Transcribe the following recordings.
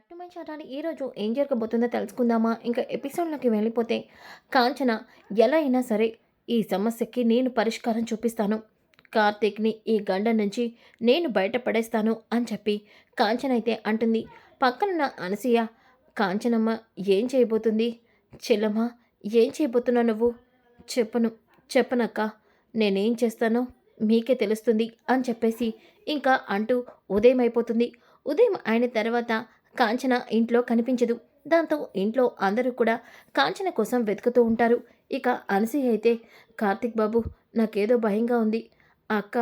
Back to my channel ఈరోజు ఏం జరగబోతుందో తెలుసుకుందామా? ఇంకా ఎపిసోడ్లోకి వెళ్ళిపోతే కాంచన ఎలా అయినా సరే ఈ సమస్యకి నేను పరిష్కారం చూపిస్తాను. కార్తీక్ని ఈ గండ నుంచి నేను బయటపడేస్తాను అని చెప్పి కాంచన అయితే అంటుంది. పక్కనున్న అనసూయ కాంచనమ్మ ఏం చేయబోతుంది? చెల్లమ్మ ఏం చేయబోతున్నావు నువ్వు? చెప్పను చెప్పనక్క నేనేం చేస్తానో మీకే తెలుస్తుంది అని చెప్పేసి ఇంకా అంటూ ఉదయం అయిపోతుంది ఉదయం అయిన తర్వాత కాంచన ఇంట్లో కనిపించదు. దాంతో ఇంట్లో అందరూ కూడా కాంచన కోసం వెతుకుతూ ఉంటారు. ఇక అనసూయ అయితే కార్తిక్ బాబు నాకేదో భయంగా ఉంది. అక్క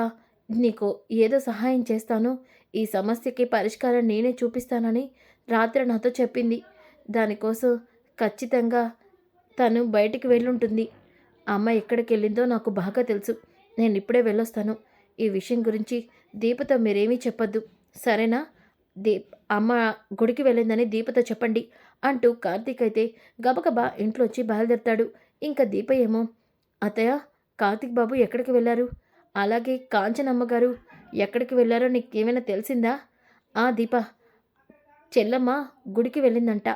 నీకు ఏదో సహాయం చేస్తాను. ఈ సమస్యకి పరిష్కారం నేనే చూపిస్తానని రాత్రి నాతో చెప్పింది. దానికోసం ఖచ్చితంగా తను బయటికి వెళ్ళుంటుంది. అమ్మ ఎక్కడికి వెళ్ళిందో నాకు బాగా తెలుసు. నేను ఇప్పుడే వెళ్ళొస్తాను. ఈ విషయం గురించి దీపతో మీరేమీ చెప్పొద్దు. సరేనా? దీప్ అమ్మ గుడికి వెళ్ళిందని దీపతో చెప్పండి అంటూ కార్తీక్ అయితే గబగబా ఇంట్లోంచి బయలుదేరుతాడు. ఇంకా దీప ఏమో అత్తయ్య కార్తీక్ బాబు ఎక్కడికి వెళ్ళారు? అలాగే కాంచనమ్మ గారు ఎక్కడికి వెళ్ళారో నీకేమైనా తెలిసిందా? ఆ దీప చెల్లమ్మ గుడికి వెళ్ళిందంట.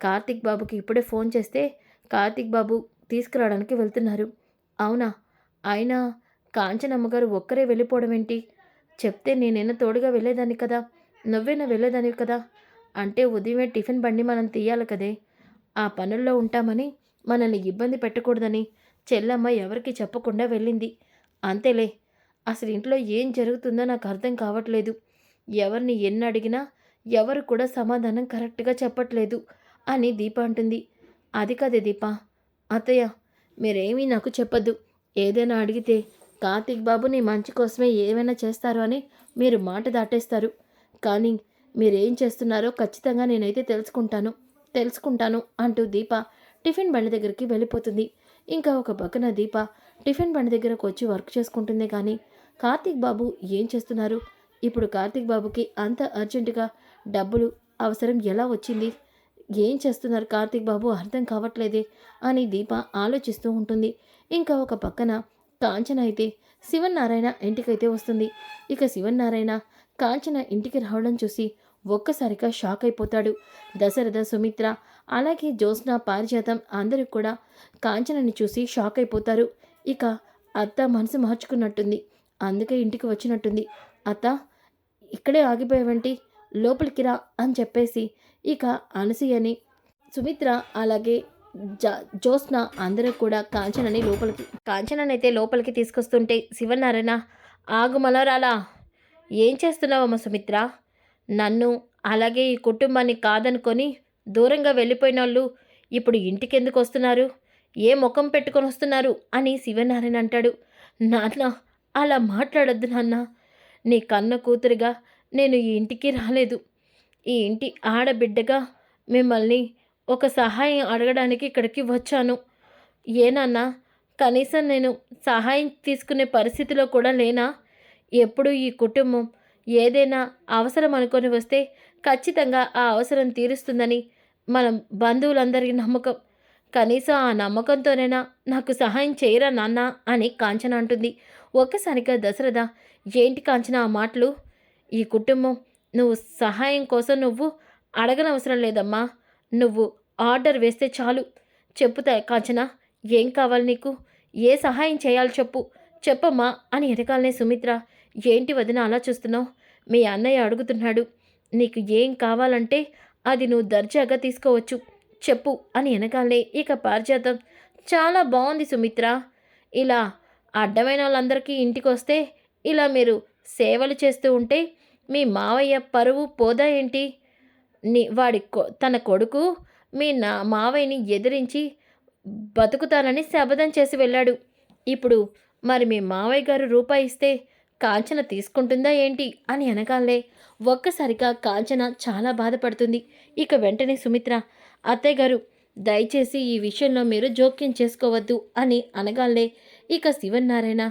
కార్తీక్ బాబుకి ఇప్పుడే ఫోన్ చేస్తే కార్తీక్ బాబు తీసుకురావడానికి వెళ్తున్నారు. అవునా? అయినా కాంచనమ్మ గారు ఒక్కరే వెళ్ళిపోవడం ఏంటి? చెప్తే నేనైనా తోడుగా వెళ్ళేదాన్ని కదా. నువ్వేనా వెళ్ళేదానివి కదా. అంటే ఉదయమే టిఫిన్ బండి మనం తీయాలి కదే. ఆ పనుల్లో ఉంటామని మనల్ని ఇబ్బంది పెట్టకూడదని చెల్లమ్మ ఎవరికి చెప్పకుండా వెళ్ళింది. అంతేలే అసలు ఇంట్లో ఏం జరుగుతుందో నాకు అర్థం కావట్లేదు. ఎవరిని ఎన్ని అడిగినా ఎవరు కూడా సమాధానం కరెక్ట్గా చెప్పట్లేదు అని దీప అంటుంది. అది కదే దీప అత్తయ్య మీరేమీ నాకు చెప్పద్దు. ఏదైనా అడిగితే కార్తీక్ బాబు నీ మంచి కోసమే ఏమైనా చేస్తారు అని మీరు మాట దాటేస్తారు. కానీ మీరేం చేస్తున్నారో ఖచ్చితంగా నేనైతే తెలుసుకుంటాను తెలుసుకుంటాను అంటూ దీప టిఫిన్ బండి దగ్గరికి వెళ్ళిపోతుంది. ఇంకా ఒక పక్కన దీప టిఫిన్ బండి దగ్గరకు వచ్చి వర్క్ చేసుకుంటుంది కానీ కార్తీక్ బాబు ఏం చేస్తున్నారు? ఇప్పుడు కార్తీక్ బాబుకి అంత అర్జెంటుగా డబ్బులు అవసరం ఎలా వచ్చింది? ఏం చేస్తున్నారు కార్తీక్ బాబు? అర్థం కావట్లేదే అని దీప ఆలోచిస్తూ ఉంటుంది. ఇంకా ఒక పక్కన కాంచన అయితే శివన్నారాయణ ఇంటికైతే వస్తుంది. ఇక శివనారాయణ కాంచన ఇంటికి రావడం చూసి ఒక్కసారిగా షాక్ అయిపోతాడు. దశరథ సుమిత్ర అలాగే జ్యోత్స్న పారిజాతం అందరూ కూడా కాంచనని చూసి షాక్ అయిపోతారు. ఇక అత్త మనసు మార్చుకున్నట్టుంది. అందుకే ఇంటికి వచ్చినట్టుంది. అత్త ఇక్కడే ఆగిపోయావంటి? లోపలికి రా అని చెప్పేసి ఇక అనసూయని సుమిత్ర అలాగే జ జ్యోత్స్న అందరూ కూడా కాంచనని లోపలికి కాంచననైతే లోపలికి తీసుకొస్తుంటే శివనారాయణ ఆగుమలరాలా ఏం చేస్తున్నావమ్మ సుమిత్ర నన్ను అలాగే ఈ కుటుంబాన్ని కాదనుకొని దూరంగా వెళ్ళిపోయిన వాళ్ళు ఇప్పుడు ఇంటికెందుకు వస్తున్నారు? ఏ ముఖం పెట్టుకొని వస్తున్నారు? అని శివనారాయణ అంటాడు. నాన్న అలా మాట్లాడొద్దు నాన్న. నీ కన్న కూతురుగా నేను ఈ ఇంటికి రాలేదు. ఈ ఇంటి ఆడబిడ్డగా మిమ్మల్ని ఒక సహాయం అడగడానికి ఇక్కడికి వచ్చాను. ఏనన్నా కనీసం నేను సహాయం తీసుకునే పరిస్థితిలో కూడా లేనా? ఎప్పుడు ఈ కుటుంబం ఏదైనా అవసరం అనుకొని వస్తే ఖచ్చితంగా ఆ అవసరం తీరుస్తుందని మనం బంధువులందరికీ నమ్మకం. కనీసం ఆ నమ్మకంతోనైనా నాకు సహాయం చేయరా నాన్న అని కాంచన అంటుంది. ఒక్కసారిగా దశరథ ఏంటి కాంచన ఆ మాటలు? ఈ కుటుంబం నువ్వు సహాయం కోసం నువ్వు అడగనవసరం లేదమ్మా. నువ్వు ఆర్డర్ వేస్తే చాలు. చెప్పుతా కాంచన ఏం కావాలి నీకు? ఏ సహాయం చేయాలి చెప్పు. చెప్పమ్మా అని ఎరగాలనే సుమిత్ర ఏంటి వదిన అలా చూస్తున్నావు? మీ అన్నయ్య అడుగుతున్నాడు. నీకు ఏం కావాలంటే అది నువ్వు దర్జాగా తీసుకోవచ్చు. చెప్పు అని వెనకాలే ఇక పారిజాతం. చాలా బాగుంది సుమిత్ర. ఇలా అడ్డమైన వాళ్ళందరికీ ఇంటికి వస్తే ఇలా మీరు సేవలు చేస్తూ ఉంటే మీ మావయ్య పరువు పోదా ఏంటి? నీ వాడి కొ తన కొడుకు మీ నా మావయ్యని ఎదిరించి బతుకుతానని శపథం చేసి వెళ్ళాడు. ఇప్పుడు మరి మీ మావయ్య గారు రూపాయి ఇస్తే కాంచన తీసుకుంటుందా ఏంటి అని అనగాలే. ఒక్కసారిగా కాంచన చాలా బాధపడుతుంది. ఇక వెంటనే సుమిత్ర అత్తయ్య గారు దయచేసి ఈ విషయంలో మీరు జోక్యం చేసుకోవద్దు అని అనగాలే. ఇక శివన్నారాయణ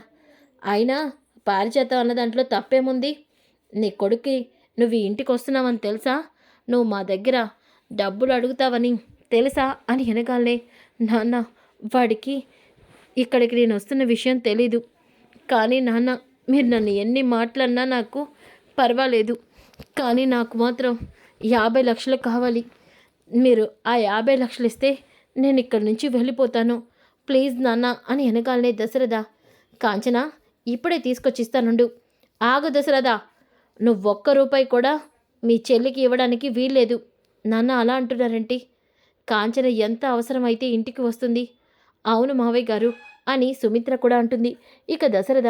అయినా పారిజాతం అన్న దాంట్లో తప్పేముంది? నీ కొడుక్కి నువ్వు ఇంటికి వస్తున్నావని తెలుసా? నువ్వు మా దగ్గర డబ్బులు అడుగుతావని తెలుసా? అని అనగాలే. నాన్న వాడికి ఇక్కడికి నేను వస్తున్న విషయం తెలీదు. కానీ నాన్న మీరు నన్ను ఎన్ని మాటలన్నా నాకు పర్వాలేదు కానీ నాకు మాత్రం యాభై లక్షలు కావాలి. మీరు ఆ యాభై లక్షలు ఇస్తే నేను ఇక్కడి నుంచి వెళ్ళిపోతాను. ప్లీజ్ నాన్న అని వెనకాలనే దశరథ కాంచన ఇప్పుడే తీసుకొచ్చిస్తానుండు. ఆగు దశరథ నువ్వు ఒక్క రూపాయి కూడా మీ చెల్లికి ఇవ్వడానికి వీల్లేదు. నాన్న అలా అంటున్నారంటి? కాంచన ఎంత అవసరమైతే ఇంటికి వస్తుంది. అవును మావయ్య గారు అని సుమిత్ర కూడా అంటుంది. ఇక దశరథ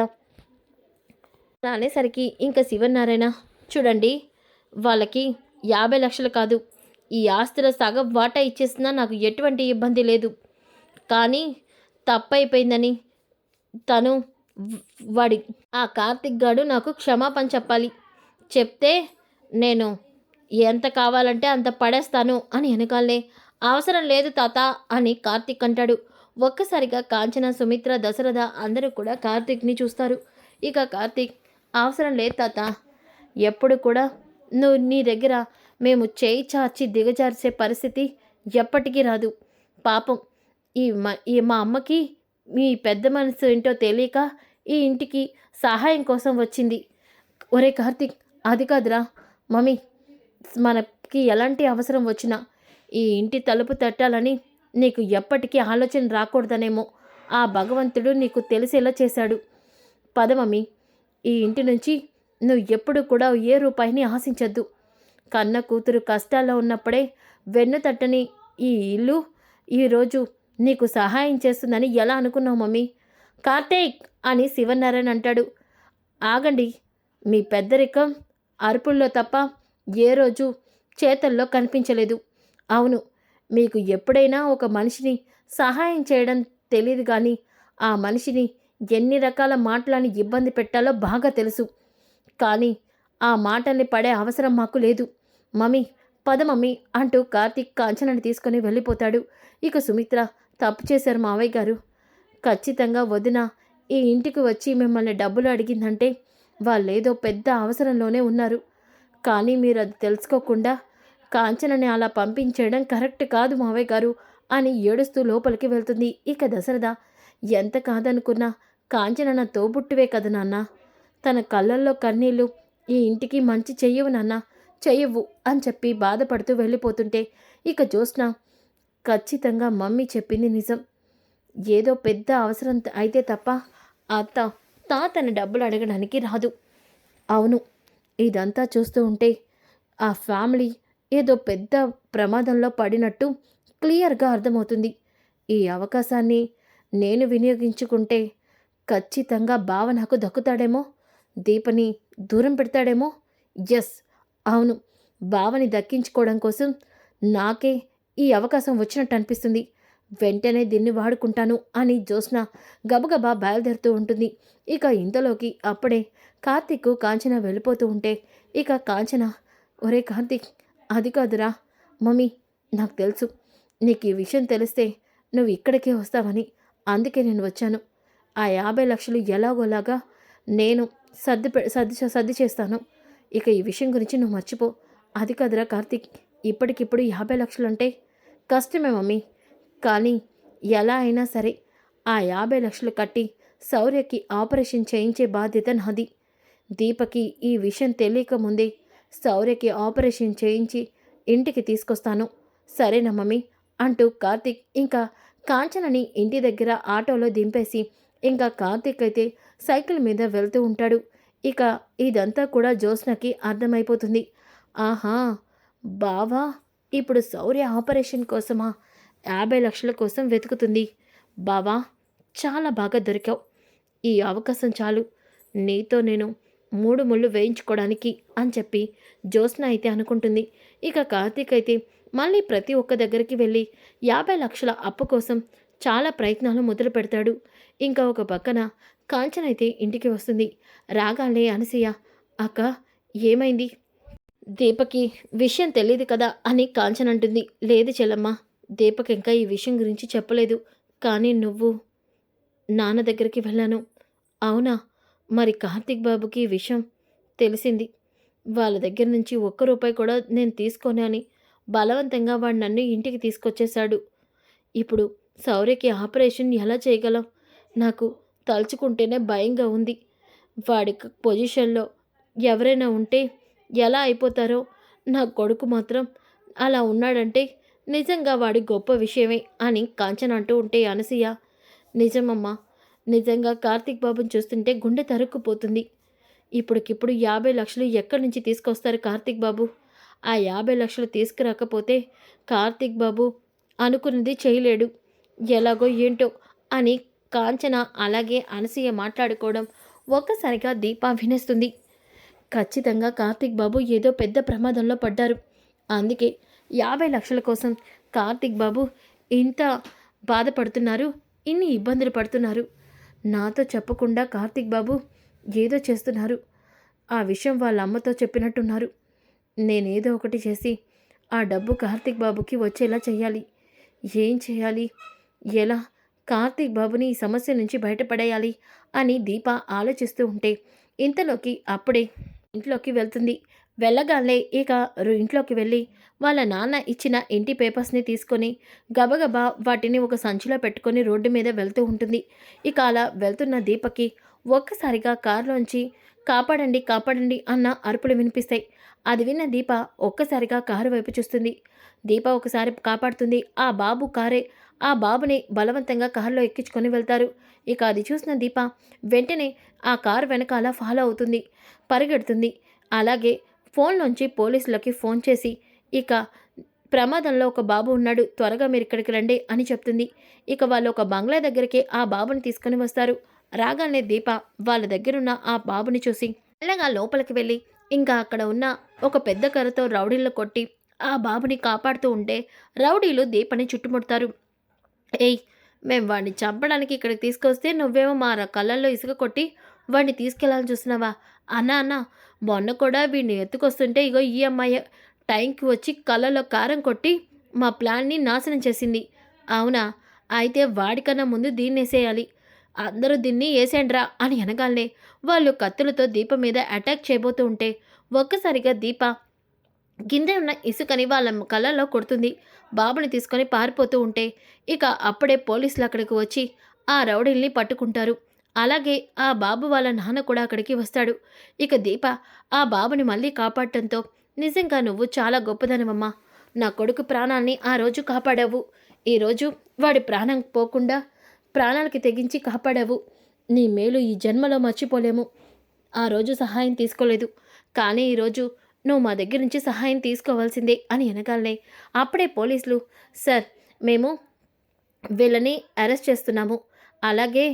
అనేసరికి ఇంకా శివనారాయణ చూడండి వాళ్ళకి యాభై లక్షలు కాదు. ఈ ఆస్తుల సగం వాటా ఇచ్చేసినా నాకు ఎటువంటి ఇబ్బంది లేదు. కానీ తప్పైపోయిందని తను వాడి ఆ కార్తిక్ గాడు నాకు క్షమాపణ చెప్పాలి. చెప్తే నేను ఎంత కావాలంటే అంత పడేస్తాను అని వెనకాలనే అవసరం లేదు తాత అని కార్తిక్ అంటాడు. ఒక్కసారిగా కాంచన సుమిత్ర దశరథ అందరూ కూడా కార్తిక్ని చూస్తారు. ఇక కార్తిక్ అవసరం లేదు తాత. ఎప్పుడు కూడా నువ్వు నీ దగ్గర మేము చేయి చాచి దిగజార్చే పరిస్థితి ఎప్పటికీ రాదు. పాపం ఈ మా ఈ మా అమ్మకి మీ పెద్ద మనసు ఏంటో తెలియక ఈ ఇంటికి సహాయం కోసం వచ్చింది. ఒరే కార్తిక్ అది కాదురా. మమ్మీ మనకి ఎలాంటి అవసరం వచ్చినా ఈ ఇంటి తలుపు తట్టాలని నీకు ఎప్పటికీ ఆలోచన రాకూడదనేమో. ఆ భగవంతుడు నీకు తెలిసేలా చేశాడు. పద మమ్మీ. ఈ ఇంటి నుంచి నువ్వు ఎప్పుడు కూడా ఏ రూపాయిని ఆశించద్దు. కన్న కూతురు కష్టాల్లో ఉన్నప్పుడే వెన్నుతట్టని ఈ ఇల్లు ఈరోజు నీకు సహాయం చేస్తుందని ఎలా అనుకున్నావు మమ్మీ? కార్తీక్ అని శివనారాయణ అంటాడు. ఆగండి మీ పెద్దరికం అరుపుల్లో తప్ప ఏ రోజు చేతల్లో కనిపించలేదు. అవును మీకు ఎప్పుడైనా ఒక మనిషిని సహాయం చేయడం తెలియదు కానీ ఆ మనిషిని ఎన్ని రకాల మాటలని ఇబ్బంది పెట్టాలో బాగా తెలుసు. కానీ ఆ మాటల్ని పడే అవసరం మాకు లేదు. మమ్మీ పద మమ్మీ అంటూ కార్తీక్ కాంచనని తీసుకొని వెళ్ళిపోతాడు. ఇక సుమిత్ర తప్పు చేశారు మావయ్య గారు. ఖచ్చితంగా వదిన ఈ ఇంటికి వచ్చి మిమ్మల్ని డబ్బులు అడిగిందంటే వాళ్ళేదో పెద్ద అవసరంలోనే ఉన్నారు. కానీ మీరు అది తెలుసుకోకుండా కాంచనని అలా పంపించేయడం కరెక్ట్ కాదు మావయ్య గారు అని ఏడుస్తూ లోపలికి వెళ్తుంది. ఇక దశరథ ఎంత కాదనుకున్నా కాంచన నా తోబుట్టువే కదా నాన్న. తన కళ్ళల్లో కన్నీళ్ళు ఈ ఇంటికి మంచి చెయ్యవు నాన్న. చెయ్యవు అని చెప్పి బాధపడుతూ వెళ్ళిపోతుంటే ఇక జ్యోత్స్న ఖచ్చితంగా మమ్మీ చెప్పింది నిజం. ఏదో పెద్ద అవసరం అయితే తప్ప అత్త తా తన డబ్బులు అడగడానికి రాదు. అవును ఇదంతా చూస్తూ ఉంటే ఆ ఫ్యామిలీ ఏదో పెద్ద ప్రమాదంలో పడినట్టు క్లియర్గా అర్థమవుతుంది. ఈ అవకాశాన్ని నేను వినియోగించుకుంటే ఖచ్చితంగా బావ నాకు దక్కుతాడేమో? దీపని దూరం పెడతాడేమో? ఎస్ అవును. బావని దక్కించుకోవడం కోసం నాకే ఈ అవకాశం వచ్చినట్టు అనిపిస్తుంది. వెంటనే దీన్ని వాడుకుంటాను అని జ్యోత్స్న గబగబా బయలుదేరుతూ ఉంటుంది. ఇక ఇంతలోకి అప్పుడే కార్తీక్ కాంచన వెళ్ళిపోతూ ఉంటే ఇక కాంచన ఒరే కార్తీక్ అది కాదురా. మమ్మీ నాకు తెలుసు. నీకు ఈ విషయం తెలిస్తే నువ్వు ఇక్కడికే వస్తావని అందుకే నేను వచ్చాను. ఆ యాభై లక్షలు ఎలాగోలాగా నేను సర్ది సర్ది సర్ది చేస్తాను. ఇక ఈ విషయం గురించి నువ్వు మర్చిపో. అది కదరా కార్తీక్. ఇప్పటికిప్పుడు యాభై లక్షలు అంటే కష్టమే మమ్మీ. కానీ ఎలా అయినా సరే ఆ యాభై లక్షలు కట్టి శౌర్యకి ఆపరేషన్ చేయించే బాధ్యత నాది. దీపకి ఈ విషయం తెలియక ముందే శౌర్యకి ఆపరేషన్ చేయించి ఇంటికి తీసుకొస్తాను. సరేనా మమ్మీ? అంటూ కార్తీక్ ఇంకా కాంచనని ఇంటి దగ్గర ఆటోలో దింపేసి ఇంకా కార్తీక్ అయితే సైకిల్ మీద వెళ్తూ ఉంటాడు. ఇక ఇదంతా కూడా జ్యోత్స్నకి అర్థమైపోతుంది. ఆహా బావా ఇప్పుడు శౌర్య ఆపరేషన్ కోసమా? యాభై లక్షల కోసం వెతుకుతుంది. బావా చాలా బాగా దొరికావు. ఈ అవకాశం చాలు. నీతో నేను మూడు ముళ్ళు వేయించుకోవడానికి అని చెప్పి జ్యోత్స్న అయితే అనుకుంటుంది. ఇక కార్తీక్ అయితే మళ్ళీ ప్రతి ఒక్క దగ్గరికి వెళ్ళి యాభై లక్షల అప్పు కోసం చాలా ప్రయత్నాలు మొదలు పెడతాడు ఇంకా ఒక పక్కన కాంచన అయితే ఇంటికి వస్తుంది. రాగానే అనసూయ అక్క ఏమైంది? దీపకి విషయం తెలియదు కదా అని కాంచన అంటుంది. లేదు చెల్లమ్మ దీపక్ ఇంకా ఈ విషయం గురించి చెప్పలేదు. కానీ నువ్వు నాన్న దగ్గరికి వెళ్ళాను. అవునా? మరి కార్తీక్ బాబుకి ఈ విషయం తెలిసింది. వాళ్ళ దగ్గర నుంచి ఒక్క రూపాయి కూడా నేను తీసుకోను అని బలవంతంగా వాడు నన్ను ఇంటికి తీసుకొచ్చేశాడు. ఇప్పుడు సౌర్యకి ఆపరేషన్ ఎలా చేయగలం? నాకు తలుచుకుంటేనే భయంగా ఉంది. వాడి పొజిషన్లో ఎవరైనా ఉంటే ఎలా అయిపోతారో? నా కొడుకు మాత్రం అలా ఉన్నాడంటే నిజంగా వాడి గొప్ప విషయమే అని కాంచన అంటూ ఉంటే అనసూయ నిజమమ్మా నిజంగా కార్తీక్ బాబుని చూస్తుంటే గుండె తరుక్కుపోతుంది. ఇప్పటికిప్పుడు యాభై లక్షలు ఎక్కడి నుంచి తీసుకొస్తారు కార్తీక్ బాబు? ఆ యాభై లక్షలు తీసుకురాకపోతే కార్తీక్ బాబు అనుకున్నది చేయలేడు. ఎలాగో ఏంటో అని కాంచన అలాగే అనసూయ మాట్లాడుకోవడం ఒక్కసారిగా దీప వినేస్తుంది. ఖచ్చితంగా కార్తీక్ బాబు ఏదో పెద్ద ప్రమాదంలో పడ్డారు. అందుకే యాభై లక్షల కోసం కార్తీక్ బాబు ఇంత బాధపడుతున్నారు ఇన్ని ఇబ్బందులు పడుతున్నారు. నాతో చెప్పకుండా కార్తీక్ బాబు ఏదో చేస్తున్నారు. ఆ విషయం వాళ్ళ అమ్మతో చెప్పినట్టున్నారు. నేనేదో ఒకటి చేసి ఆ డబ్బు కార్తీక్ బాబుకి వచ్చేలా చేయాలి. ఏం చేయాలి? ఎలా? కార్తీక్ బాబుని ఈ సమస్య నుంచి బయటపడేయాలి అని దీప ఆలోచిస్తూ ఉంటే ఇంతలోకి అప్పుడే ఇంట్లోకి వెళ్తుంది. వెళ్ళగానే ఇక రు- ఇంట్లోకి వెళ్ళి వాళ్ళ నాన్న ఇచ్చిన ఇంటి పేపర్స్ని తీసుకొని గబగబా వాటిని ఒక సంచిలో పెట్టుకొని రోడ్డు మీద వెళ్తూ ఉంటుంది. ఇక అలా వెళ్తున్న దీపకి ఒక్కసారిగా కారులోంచి కాపాడండి కాపాడండి అన్న అరుపులు వినిపిస్తాయి. అది విన్న దీప ఒక్కసారిగా కారు వైపు చూస్తుంది. దీప ఒకసారి కాపాడుతుంది. ఆ బాబు కారే ఆ బాబుని బలవంతంగా కారులో ఎక్కించుకొని వెళ్తారు. ఇక అది చూసిన దీప వెంటనే ఆ కారు వెనకాల ఫాలో అవుతుంది పరిగెడుతుంది. అలాగే ఫోన్లోంచి పోలీసులకి ఫోన్ చేసి ఇక ప్రమాదంలో ఒక బాబు ఉన్నాడు త్వరగా మీరు ఇక్కడికి రండి అని చెప్తుంది. ఇక వాళ్ళు ఒక బంగ్లా దగ్గరికి ఆ బాబుని తీసుకొని వస్తారు. రాగానే దీప వాళ్ళ దగ్గరున్న ఆ బాబుని చూసి మెల్లగా లోపలికి వెళ్ళి ఇంకా అక్కడ ఉన్న ఒక పెద్ద కర్రతో రౌడీలు కొట్టి ఆ బాబుని కాపాడుతూ ఉంటే రౌడీలు దీపని చుట్టుముడతారు. ఏయ్ మేము వాడిని చంపడానికి ఇక్కడికి తీసుకొస్తే నువ్వేమో మా కళ్ళల్లో ఇసుక కొట్టి వాడిని తీసుకెళ్ళాలని చూస్తున్నావా? అన్న అన్న మొన్న కూడా వీడిని ఎత్తుకొస్తుంటే ఇగో ఈ అమ్మాయి టైంకి వచ్చి కళ్ళలో కారం కొట్టి మా ప్లాన్ని నాశనం చేసింది. అవునా? అయితే వాడికన్నా ముందు దీన్ని వేసేయాలి. అందరూ దీన్ని వేసేయండిరా అని అనగానే వాళ్ళు కత్తులతో దీప మీద అటాక్ చేయబోతూ ఉంటే ఒక్కసారిగా దీప కింద ఉన్న ఇసుకని వాళ్ళ కళ్ళల్లో కొడుతుంది. బాబుని తీసుకొని పారిపోతూ ఉంటే ఇక అప్పుడే పోలీసులు అక్కడికి వచ్చి ఆ రౌడీల్ని పట్టుకుంటారు. అలాగే ఆ బాబు వాళ్ళ నాన్న కూడా అక్కడికి వస్తాడు. ఇక దీప ఆ బాబుని మళ్ళీ కాపాడటంతో నిజంగా నువ్వు చాలా గొప్పదనవమ్మా. నా కొడుకు ప్రాణాన్ని ఆ రోజు కాపాడావు. ఈరోజు వాడి ప్రాణం పోకుండా ప్రాణాలకి తెగించి కాపాడావు. నీ మేలు ఈ జన్మలో మర్చిపోలేము. ఆ రోజు సహాయం తీసుకోలేదు. కానీ ఈరోజు నువ్వు మా దగ్గర నుంచి సహాయం తీసుకోవాల్సిందే అని అనగానే అప్పుడే పోలీసులు సార్ మేము వీళ్ళని అరెస్ట్ చేస్తున్నాము. అలాగే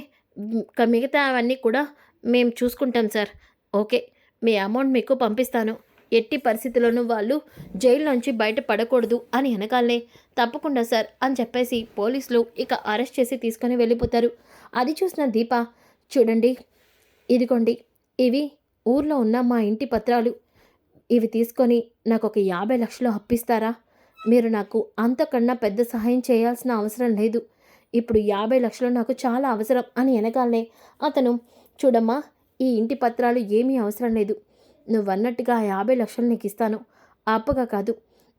మిగతా అవన్నీ కూడా మేము చూసుకుంటాం సార్. ఓకే మీ అమౌంట్ మీకు పంపిస్తాను. ఎట్టి పరిస్థితుల్లోనూ వాళ్ళు జైల్లోంచి బయట పడకూడదు అని అనగానే తప్పకుండా సార్ అని చెప్పేసి పోలీసులు ఇక అరెస్ట్ చేసి తీసుకొని వెళ్ళిపోతారు. అది చూసిన దీప చూడండి ఇదిగోండి ఇవి ఊర్లో ఉన్న మా ఇంటి పత్రాలు. ఇవి తీసుకొని నాకు ఒక యాభై లక్షలు అప్పిస్తారా? మీరు నాకు అంతకన్నా పెద్ద సహాయం చేయాల్సిన అవసరం లేదు. ఇప్పుడు యాభై లక్షలు నాకు చాలా అవసరం అని వెనకాలనే అతను చూడమ్మా ఈ ఇంటి పత్రాలు ఏమీ అవసరం లేదు. నువ్వు అన్నట్టుగా ఆ యాభై లక్షలు నీకు ఇస్తాను అప్పగా కాదు.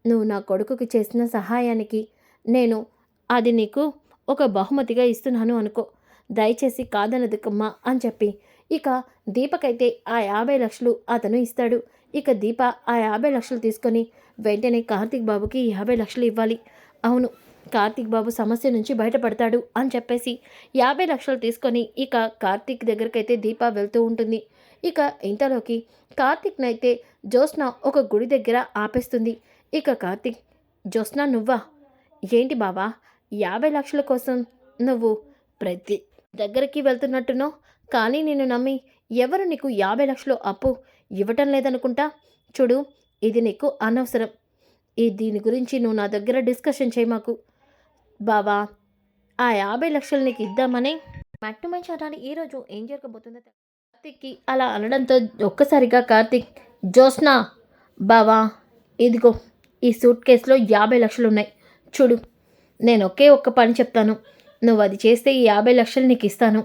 నువ్వు నా కొడుకుకి చేసిన సహాయానికి నేను అది నీకు ఒక బహుమతిగా ఇస్తున్నాను అనుకో. దయచేసి కాదనదుకమ్మా అని చెప్పి ఇక దీపకైతే ఆ యాభై లక్షలు అతను ఇస్తాడు. ఇక దీప ఆ యాభై లక్షలు తీసుకొని వెంటనే కార్తీక్ బాబుకి యాభై లక్షలు ఇవ్వాలి. అవును కార్తీక్ బాబు సమస్య నుంచి బయటపడతాడు అని చెప్పేసి యాభై లక్షలు తీసుకొని ఇక కార్తీక్ దగ్గరకైతే దీప వెళ్తూ ఉంటుంది. ఇక ఇంతలోకి కార్తీక్నైతే జ్యోత్స్న ఒక గుడి దగ్గర ఆపేస్తుంది. ఇక కార్తీక్ జ్యోత్స్న నువ్వా? ఏంటి బావా? యాభై లక్షల కోసం నువ్వు ప్రతి దగ్గరికి వెళ్తున్నట్టునో కానీ నేను నమ్మి ఎవరు నీకు యాభై లక్షలు అప్పు ఇవ్వటం లేదనుకుంటా? చూడు ఇది నీకు అనవసరం. ఈ దీని గురించి నువ్వు నా దగ్గర డిస్కషన్ చేయి మాకు. బావా ఆ యాభై లక్షలు నీకు ఇద్దామని మట్టు మంచి అనాలి ఈరోజు ఏం జరగబోతుందో కార్తీక్కి అలా అనడంతో ఒక్కసారిగా కార్తీక్ జ్యోత్స్న బావా ఇదిగో ఈ సూట్ కేసులో యాభై లక్షలు ఉన్నాయి. చూడు నేను ఒకే ఒక్క పని చెప్తాను. నువ్వు అది చేస్తే ఈ యాభై లక్షలు నీకు ఇస్తాను.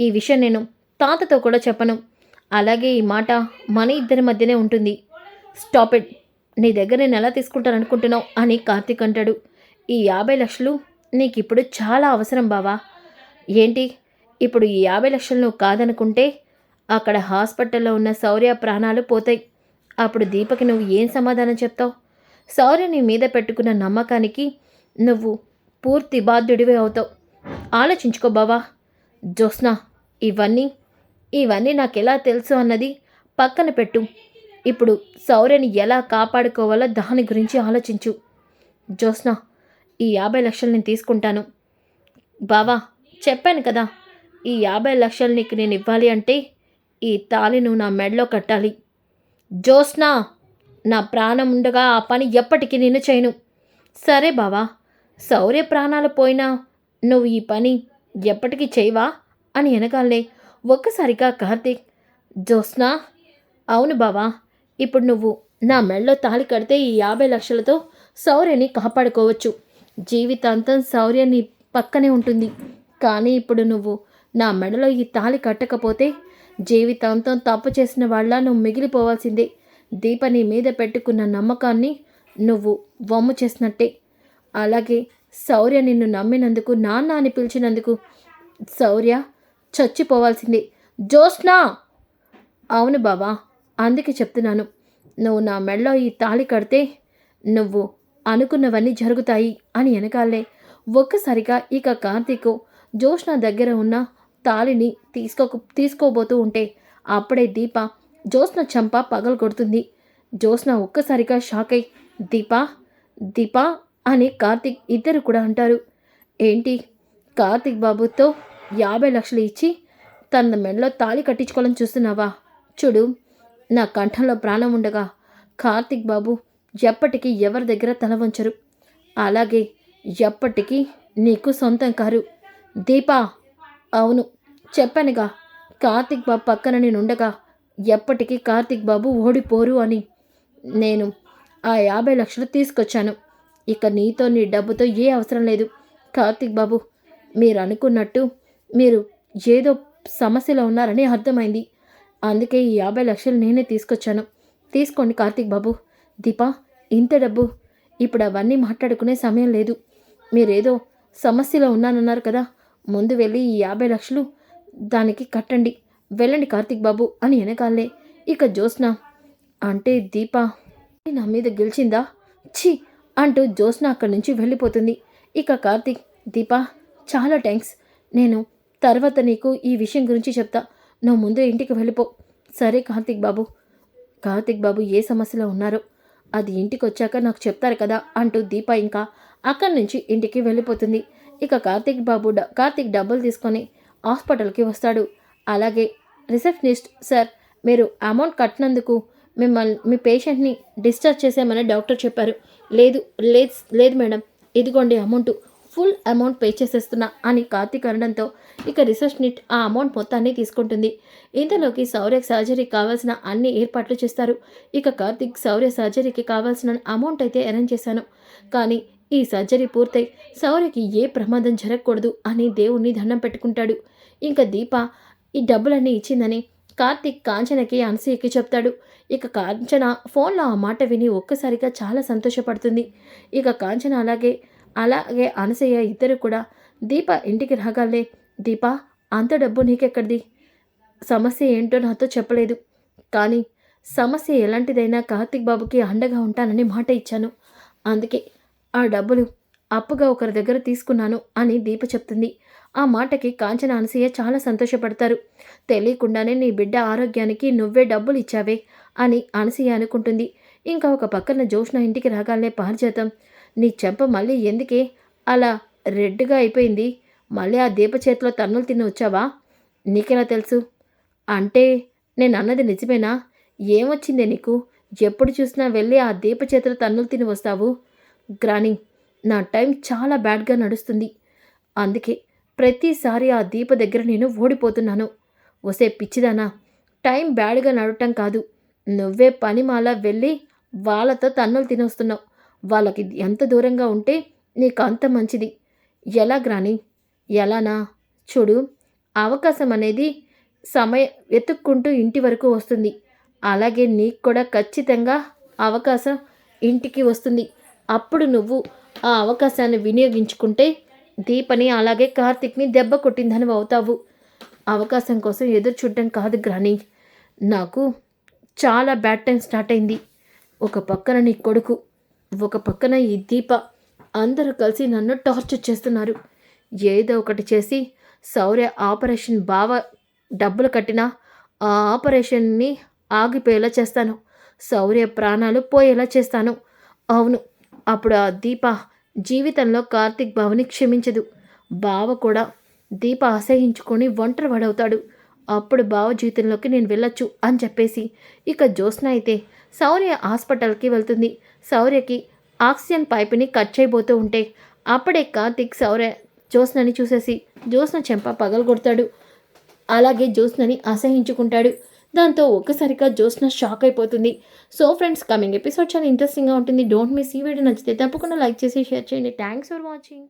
ఈ విషయం నేను తాతతో కూడా చెప్పను. అలాగే ఈ మాట మన ఇద్దరి మధ్యనే ఉంటుంది. Stop it. నీ దగ్గర నేను ఎలా తీసుకుంటాననుకుంటున్నావు అని కార్తీక్ అంటాడు. ఈ యాభై లక్షలు నీకు ఇప్పుడు చాలా అవసరం బావా. ఏంటి? ఇప్పుడు ఈ యాభై లక్షలు నువ్వు కాదనుకుంటే అక్కడ హాస్పిటల్లో ఉన్న శౌర్య ప్రాణాలు పోతాయి. అప్పుడు దీపకి నువ్వు ఏం సమాధానం చెప్తావు? శౌర్య నీ మీద పెట్టుకున్న నమ్మకానికి నువ్వు పూర్తి బాధ్యుడివే అవుతావు. ఆలోచించుకో బావా. జ్యోత్స్నా ఇవన్నీ ఇవన్నీ నాకు ఎలా తెలుసు అన్నది పక్కన పెట్టు. ఇప్పుడు సౌర్యని ఎలా కాపాడుకోవాలో దాని గురించి ఆలోచించు. జోస్నా ఈ యాభై లక్షలు నేను తీసుకుంటాను. బావా చెప్పాను కదా ఈ యాభై లక్షలు నీకు నేను ఇవ్వాలి అంటే ఈ తాళి నువ్వు నా మెడలో కట్టాలి. జోస్నా నా ప్రాణం ఉండగా ఆ పని ఎప్పటికీ నేను చేయను. సరే బావా సౌర్య ప్రాణాలు పోయినా నువ్వు ఈ పని ఎప్పటికీ చేయవా? అని వెనకాలనే ఒక్కసారిగా కార్తీక్ జోస్నా అవును బావా ఇప్పుడు నువ్వు నా మెడలో తాళి కడితే ఈ యాభై లక్షలతో శౌర్యని కాపాడుకోవచ్చు. జీవితాంతం శౌర్యని పక్కనే ఉంటుంది. కానీ ఇప్పుడు నువ్వు నా మెడలో ఈ తాళి కట్టకపోతే జీవితాంతం తప్పు చేసిన వాళ్ళ నువ్వు మిగిలిపోవాల్సిందే. దీప నీ మీద పెట్టుకున్న నమ్మకాన్ని నువ్వు వమ్ము చేసినట్టే. అలాగే శౌర్య నిన్ను నమ్మినందుకు నాన్న అని పిలిచినందుకు శౌర్య చచ్చిపోవాల్సింది. జోస్నా అవును బావా అందుకే చెప్తున్నాను. నువ్వు నా మెడలో ఈ తాళి కడితే నువ్వు అనుకున్నవన్నీ జరుగుతాయి అని వెనకాలే. ఒక్కసారిగా ఇక కార్తీక్ జోష్న దగ్గర ఉన్న తాళిని తీసుకో తీసుకోబోతూ ఉంటే అప్పుడే దీప జోస్న చంప పగలు కొడుతుంది. జోస్న ఒక్కసారిగా షాక్ అయి దీపా దీపా అని కార్తీక్ ఇద్దరు కూడా అంటారు. ఏంటి? కార్తీక్ బాబుతో యాభై లక్షలు ఇచ్చి తన మెడలో తాళి కట్టించుకోవాలని చూస్తున్నావా? చూడు నా కంఠంలో ప్రాణం ఉండగా కార్తిక్ బాబు ఎప్పటికీ ఎవరి దగ్గర తల వంచరు. అలాగే ఎప్పటికీ నీకు సొంతం కారు. దీపా అవును చెప్పానుగా. కార్తీక్ బాబు పక్కన నేను ఉండగా ఎప్పటికీ కార్తీక్ బాబు ఓడిపోరు అని నేను ఆ యాభై లక్షలు తీసుకొచ్చాను. ఇక నీతో నీ డబ్బుతో ఏ అవసరం లేదు. కార్తిక్ బాబు మీరు అనుకున్నట్టు మీరు ఏదో సమస్యలో ఉన్నారని అర్థమైంది. అందుకే ఈ యాభై లక్షలు నేనే తీసుకొచ్చాను. తీసుకోండి కార్తీక్ బాబు. దీపా ఇంత డబ్బు. ఇప్పుడు అవన్నీ మాట్లాడుకునే సమయం లేదు. మీరేదో సమస్యలో ఉన్నానన్నారు కదా. ముందు వెళ్ళి ఈ యాభై లక్షలు దానికి కట్టండి. వెళ్ళండి కార్తీక్ బాబు అని వెనకాలే. ఇక జ్యోత్స్న అంటే దీప నా మీద గెలిచిందా? ఛీ అంటూ జ్యోత్స్న అక్కడి నుంచి వెళ్ళిపోతుంది. ఇక కార్తీక్ దీప చాలా థ్యాంక్స్ నేను తర్వాత నీకు ఈ విషయం గురించి చెప్తా. నువ్వు ముందు ఇంటికి వెళ్ళిపో. సరే కార్తిక్ బాబు. కార్తిక్ బాబు ఏ సమస్యలో ఉన్నారో అది ఇంటికి వచ్చాక నాకు చెప్తారు కదా అంటూ దీప ఇంకా అక్కడి నుంచి ఇంటికి వెళ్ళిపోతుంది. ఇక కార్తీక్ బాబు కార్తిక్ కార్తీక్ డబ్బులు తీసుకొని హాస్పిటల్కి వస్తాడు. అలాగే రిసెప్షనిస్ట్ సార్ మీరు అమౌంట్ కట్టినందుకు మిమ్మల్ని మీ పేషెంట్ని డిశ్చార్జ్ చేసామని డాక్టర్ చెప్పారు. లేదు లేదు లేదు మేడం. ఇదిగోండి అమౌంట్. ఫుల్ అమౌంట్ పే చేసేస్తున్నా అని కార్తీక్ అనడంతో ఇక రిసెప్షనిస్ట్ ఆ అమౌంట్ మొత్తాన్ని తీసుకుంటుంది. ఇంతలోకి శౌర్య సర్జరీకి కావాల్సిన అన్ని ఏర్పాట్లు చేస్తారు. ఇక కార్తీక్ శౌర్య సర్జరీకి కావాల్సిన అమౌంట్ అయితే అరేంజ్ చేశాను. కానీ ఈ సర్జరీ పూర్తయి శౌర్యకి ఏ ప్రమాదం జరగకూడదు అని దేవుణ్ణి దండం పెట్టుకుంటాడు. ఇంకా దీప ఈ డబ్బులన్నీ ఇచ్చిందని కార్తీక్ కాంచనకి అనసూయకి చెప్తాడు. ఇక కాంచన ఫోన్లో ఆ మాట విని ఒక్కసారిగా చాలా సంతోషపడుతుంది. ఇక కాంచన అలాగే అలాగే అనసయ్య ఇద్దరు కూడా దీప ఇంటికి రాగాలే దీప అంత డబ్బు నీకెక్కడిది? సమస్య ఏంటో నాతో చెప్పలేదు. కానీ సమస్య ఎలాంటిదైనా కార్తీక్ బాబుకి అండగా ఉంటానని మాట ఇచ్చాను. అందుకే ఆ డబ్బులు అప్పుగా ఒకరి దగ్గర తీసుకున్నాను అని దీప చెప్తుంది. ఆ మాటకి కాంచన అనసయ్య చాలా సంతోషపడతారు. తెలియకుండానే నీ బిడ్డ ఆరోగ్యానికి నువ్వే డబ్బులు ఇచ్చావే అని అనసయ్య అనుకుంటుంది. ఇంకా ఒక పక్కన జోష్న ఇంటికి రాగాలనే పారిజాతం నీ చెంప మళ్ళీ ఎందుకే? అలా రెడ్గా అయిపోయింది. మళ్ళీ ఆ దీప చేతిలో తన్నులు తిని వచ్చావా? నీకెలా తెలుసు? అంటే నేను అన్నది నిజమేనా? ఏమొచ్చిందే నీకు? ఎప్పుడు చూసినా వెళ్ళి ఆ దీప చేతిలో తన్నులు తిని వస్తావు. గ్రాని నా టైం చాలా బ్యాడ్గా నడుస్తుంది. అందుకే ప్రతిసారి ఆ దీప దగ్గర నేను ఓడిపోతున్నాను. వసే పిచ్చిదానా టైం బ్యాడ్గా నడవటం కాదు. నువ్వే పనిమాల వెళ్ళి వాళ్ళతో తన్నులు తినొస్తున్నావు వాళ్ళకి ఎంత దూరంగా ఉంటే నీకు అంత మంచిది. ఎలా గ్రాని? ఎలానా? చూడు అవకాశం అనేది సమయం వెతుక్కుంటూ ఇంటి వరకు వస్తుంది. అలాగే నీకు కూడా ఖచ్చితంగా అవకాశం ఇంటికి వస్తుంది. అప్పుడు నువ్వు ఆ అవకాశాన్ని వినియోగించుకుంటే దీపని అలాగే కార్తిక్ని దెబ్బ కొట్టిందని అవుతావు. అవకాశం కోసం ఎదురు చూడడం కాదు గ్రాని. నాకు చాలా బ్యాడ్ టైం స్టార్ట్ అయింది. ఒక పక్కన నీ కొడుకు. ఒక పక్కన ఈ దీప అందరూ కలిసి నన్ను టార్చర్ చేస్తున్నారు. ఏదో ఒకటి చేసి శౌర్య ఆపరేషన్ బావ డబ్బులు కట్టినా ఆ ఆపరేషన్ని ఆగిపోయేలా చేస్తాను. శౌర్య ప్రాణాలు పోయేలా చేస్తాను. అవును అప్పుడు ఆ దీప జీవితంలో కార్తిక్ బావని క్షమించదు. బావ కూడా దీప అసహించుకొని ఒంటరి వాడవుతాడు. అప్పుడు బావ జీవితంలోకి నేను వెళ్ళొచ్చు అని చెప్పేసి ఇక జ్యోత్స్న అయితే శౌర్య హాస్పిటల్కి వెళ్తుంది. శౌర్యకి ఆక్సిజన్ పైపుని కట్ చేయబోతూ ఉంటే అప్పుడే కార్తిక్ శౌర్య జ్యోత్స్నని చూసేసి జ్యోత్స్న చెంప పగలగొడతాడు. అలాగే జ్యోత్స్నని అసహించుకుంటాడు. దాంతో ఒక్కసారిగా జ్యోత్స్న షాక్ అయిపోతుంది. సో ఫ్రెండ్స్ కమింగ్ ఎపిసోడ్ చాలా ఇంట్రెస్టింగ్గా ఉంటుంది. డోంట్ మిస్ ఈ వీడియో నచ్చితే తప్పకుండా లైక్ చేసి షేర్ చేయండి. Thanks for watching.